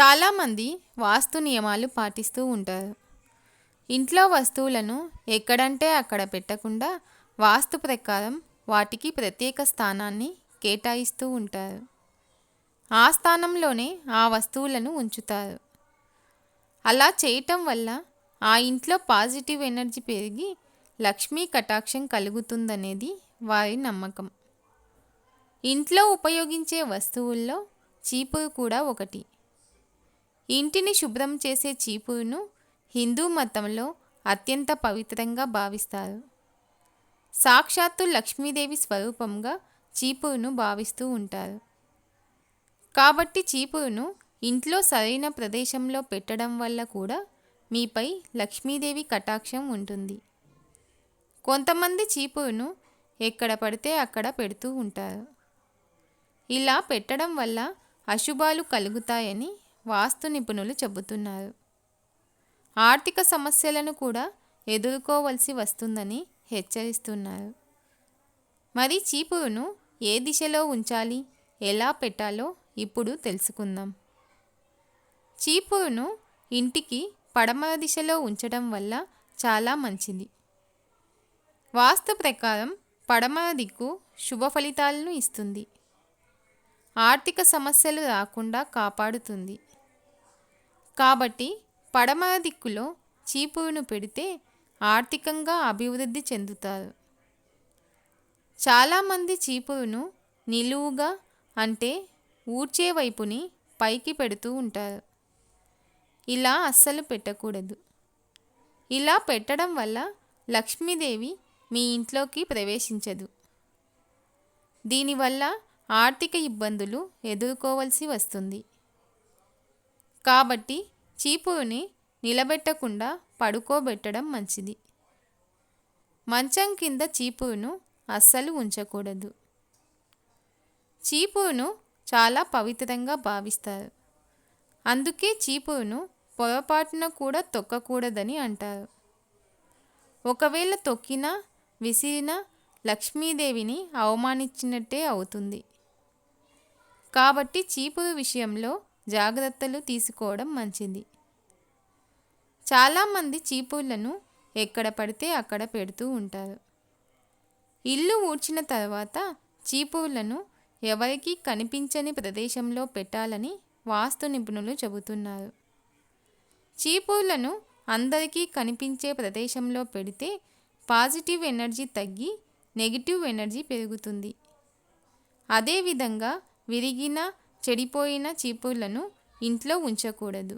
చాలామంది వాస్తు నియమాలు పాటిస్తూ ఉంటారు. ఇంట్లో వస్తువులను ఎక్కడంటే అక్కడ పెట్టకుండా వాస్తు ప్రకారం వాటికి ప్రత్యేక స్థానాన్ని కేటాయిస్తూ ఉంటారు. ఆ స్థానంలోనే ఆ వస్తువులను ఉంచుతారు. అలా చేయటం వల్ల ఆ ఇంట్లో పాజిటివ్ ఎనర్జీ పెరిగి లక్ష్మీ కటాక్షం కలుగుతుందనేది వారి నమ్మకం. ఇంట్లో ఉపయోగించే వస్తువుల్లో చీపురు కూడా ఒకటి. ఇంటిని శుభ్రం చేసే చీపురును హిందూ మతంలో అత్యంత పవిత్రంగా భావిస్తారు. సాక్షాత్తు లక్ష్మీదేవి స్వరూపంగా చీపురును భావిస్తూ ఉంటారు. కాబట్టి చీపురును ఇంట్లో సరైన ప్రదేశంలో పెట్టడం వల్ల కూడా మీపై లక్ష్మీదేవి కటాక్షం ఉంటుంది. కొంతమంది చీపురును ఎక్కడ పడితే అక్కడ పెడుతూ ఉంటారు. ఇలా పెట్టడం వల్ల అశుభాలు కలుగుతాయని వాస్తు నిపుణులు చెబుతున్నారు. ఆర్థిక సమస్యలను కూడా ఎదుర్కోవలసి వస్తుందని హెచ్చరిస్తున్నారు. మరి చీపురును ఏ దిశలో ఉంచాలి? ఎలా పెట్టాలో ఇప్పుడు తెలుసుకుందాం. చీపురును ఇంటికి పడమర దిశలో ఉంచడం వల్ల చాలా మంచిది. వాస్తు ప్రకారం పడమర దిక్కు శుభ ఫలితాలను ఇస్తుంది. ఆర్థిక సమస్యలు రాకుండా కాపాడుతుంది. కాబట్టి పడమర దిక్కులో చీపురును పెడితే ఆర్థికంగా అభివృద్ధి చెందుతారు. చాలామంది చీపురును నిలువుగా అంటే ఊడ్చే వైపుని పైకి పెడుతూ ఉంటారు. ఇలా అస్సలు పెట్టకూడదు. ఇలా పెట్టడం వల్ల లక్ష్మీదేవి మీ ఇంట్లోకి ప్రవేశించదు. దీనివల్ల ఆర్థిక ఇబ్బందులు ఎదుర్కోవలసి వస్తుంది. కాబట్టి చీపురుని నిలబెట్టకుండా పడుకోబెట్టడం మంచిది. మంచం కింద చీపురును అస్సలు ఉంచకూడదు. చీపురును చాలా పవిత్రంగా భావిస్తారు. అందుకే చీపురును పొరపాటున కూడా తొక్కకూడదని అంటారు. ఒకవేళ తొక్కినా విసిరినా లక్ష్మీదేవిని అవమానించినట్టే అవుతుంది. కాబట్టి చీపురు విషయంలో జాగ్రత్తలు తీసుకోవడం మంచిది. చాలామంది చీపుర్లను ఎక్కడ పడితే అక్కడ పెడుతూ ఉంటారు. ఇల్లు ఊడ్చిన తర్వాత చీపుర్లను ఎవరికీ కనిపించని ప్రదేశంలో పెట్టాలని వాస్తు నిపుణులు చెబుతున్నారు. చీపుర్లను అందరికీ కనిపించే ప్రదేశంలో పెడితే పాజిటివ్ ఎనర్జీ తగ్గి నెగిటివ్ ఎనర్జీ పెరుగుతుంది. అదేవిధంగా విరిగిన చెడిపోయిన చీపుర్లను ఇంట్లో ఉంచకూడదు.